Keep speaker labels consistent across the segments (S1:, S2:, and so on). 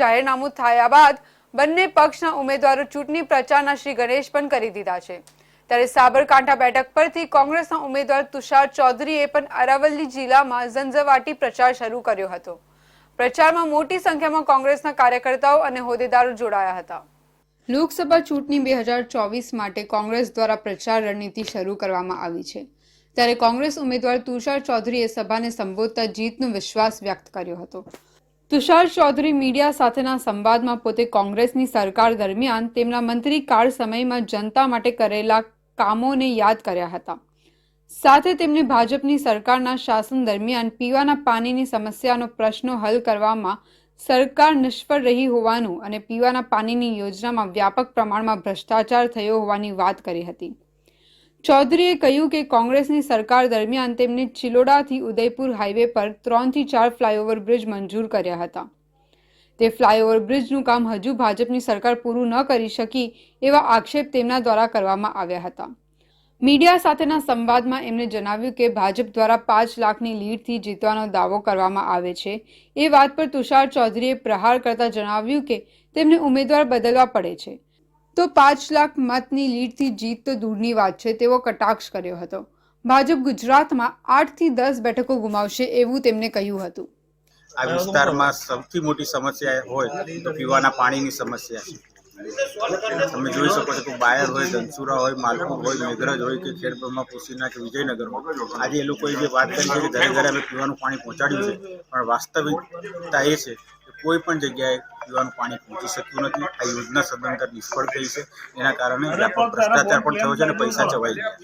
S1: જાહેરનામું થયા બાદ બંને પક્ષના ઉમેદવારો ચૂંટણી પ્રચારના શ્રી ગણેશ પણ કરી દીધા છે. ત્યારે સાબરકાંઠા બેઠક પરથી કોંગ્રેસના ઉમેદવાર તુષાર ચૌધરીએ પણ અરાવલી જિલ્લામાં ઝંઝવાટી પ્રચાર શરૂ કર્યો હતો. પ્રચારમાં મોટી સંખ્યામાં કોંગ્રેસના કાર્યકર્તાઓ અને હોદ્દેદારો જોડાયા હતા. લોકસભા ચૂંટણી બે હજાર ચોવીસ માટે કોંગ્રેસ દ્વારા પ્રચાર રણનીતિ શરૂ કરવામાં આવી છે. ત્યારે કોંગ્રેસ ઉમેદવાર તુષાર ચૌધરીએ સભાને સંબોધતા જીતનો વિશ્વાસ વ્યક્ત કર્યો હતો. તુષાર ચૌધરી મીડિયા સાથેના સંવાદમાં પોતે કોંગ્રેસની સરકાર દરમિયાન તેમના મંત્રી કાળ સમયમાં જનતા માટે કરેલા કામોને યાદ કર્યા હતા. સાથે તેમણે ભાજપની સરકારના શાસન દરમિયાન પીવાના પાણીની સમસ્યાનો પ્રશ્નો હલ કરવામાં સરકાર નિષ્ફળ રહી હોવાનું અને પીવાના પાણીની યોજનામાં વ્યાપક પ્રમાણમાં ભ્રષ્ટાચાર થયો હોવાની વાત કરી હતી. ચૌધરીએ કહ્યું કે કોંગ્રેસની સરકાર દરમિયાન તેમને ચિલોડાથી ઉદયપુર હાઈવે પર ત્રણથી ચાર ફ્લાયઓવર બ્રિજ મંજૂર કર્યા હતા. તે ફ્લાયઓવર બ્રિજનું કામ હજુ ભાજપની સરકાર પૂરું ન કરી શકી એવા આક્ષેપ તેમના દ્વારા કરવામાં આવ્યા હતા. મીડિયા સાથેના સંવાદમાં એમણે જણાવ્યું કે ભાજપ દ્વારા પાંચ લાખની લીડથી જીતવાનો દાવો કરવામાં આવે છે. એ વાત પર તુષાર ચૌધરીએ પ્રહાર કરતા જણાવ્યું કે તેમને ઉમેદવાર બદલવા પડે છે. તો પાંચ લાખ મતની લીડથી જીત તો દૂરની વાત છે, તેવો કટાક્ષ કર્યો હતો. ભાજપ ગુજરાતમાં આઠથી દસ બેઠકો ગુમાવશે એવું તેમણે કહ્યું હતું.
S2: આ વિસ્તારમાં સૌથી મોટી સમસ્યા હોય તો પીવાના પાણીની સમસ્યા છે. તમે જોઈ શકો છો કે બાયર હોય, ધનસુરા હોય, માલપુર હોય, મેઘરજ હોય કે ખેડબ્રહ્મા, પુસીના કે વિજયનગર આજે એ લોકોએ જે વાત કરી છે કે ઘરે ઘરે અમે પીવાનું પાણી પહોંચાડ્યું છે. પણ વાસ્તવિકતા એ છે કોઈ પણ જગ્યાએ પીવાનું પાણી પહોંચી શક્યું નથી. આ યોજના સદંતર નિષ્ફળ થઈ છે. એના કારણે વ્યાપક ભ્રષ્ટાચાર પણ થયો છે અને પૈસા ચવાઈ ગયા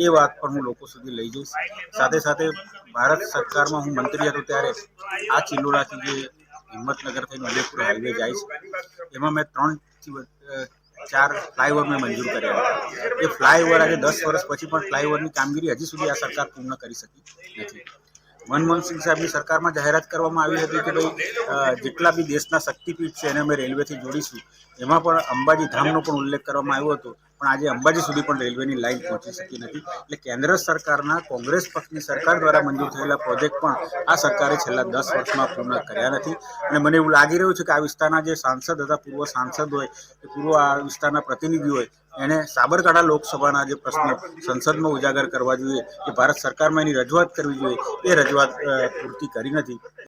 S2: એ વાત પણ હું લોકો સુધી લઈ જઈશ. સાથે સાથે ભારત સરકારમાં હું મંત્રી હતો ત્યારે આ ચિલોડાથી જે હિંમતનગર થઈને ઉદયપુર હાઈવે જાય છે એમાં મેં અ, ચાર ફ્લાયઓવર મેં મંજૂર કર્યા હતા. એ ફ્લાયઓવર આજે દસ વર્ષ પછી પણ ફ્લાયઓવરની કામગીરી હજી સુધી આ સરકાર પૂર્ણ કરી શકી નથી. મનમોહનસિંહ સાહેબની સરકારમાં જાહેરાત કરવામાં આવી હતી કે ભાઈ જેટલા બી દેશના શક્તિપીઠ છે એને અમે રેલવેથી જોડીશું. એમાં પણ અંબાજી ધામનો પણ ઉલ્લેખ કરવામાં આવ્યો હતો. પણ આજે અંબાજી સુધી પણ રેલવેની લાઈન પહોંચી શકી નથી. એટલે કેન્દ્ર સરકારના, કોંગ્રેસ પક્ષની સરકાર દ્વારા મંજૂર થયેલા પ્રોજેક્ટ પણ આ સરકારે છેલ્લા દસ વર્ષમાં પૂર્ણ કર્યા નથી. અને મને એવું લાગી રહ્યું છે કે આ વિસ્તારના જે સાંસદ હતા, પૂર્વ સાંસદ હોય પૂર્વ આ વિસ્તારના પ્રતિનિધિ હોય એણે સાબરકાંઠા લોકસભાના જે પ્રશ્નો સંસદમાં ઉજાગર કરવા જોઈએ કે ભારત સરકારમાં એની રજૂઆત કરવી જોઈએ, એ રજૂઆત પૂર્તિ કરી નથી.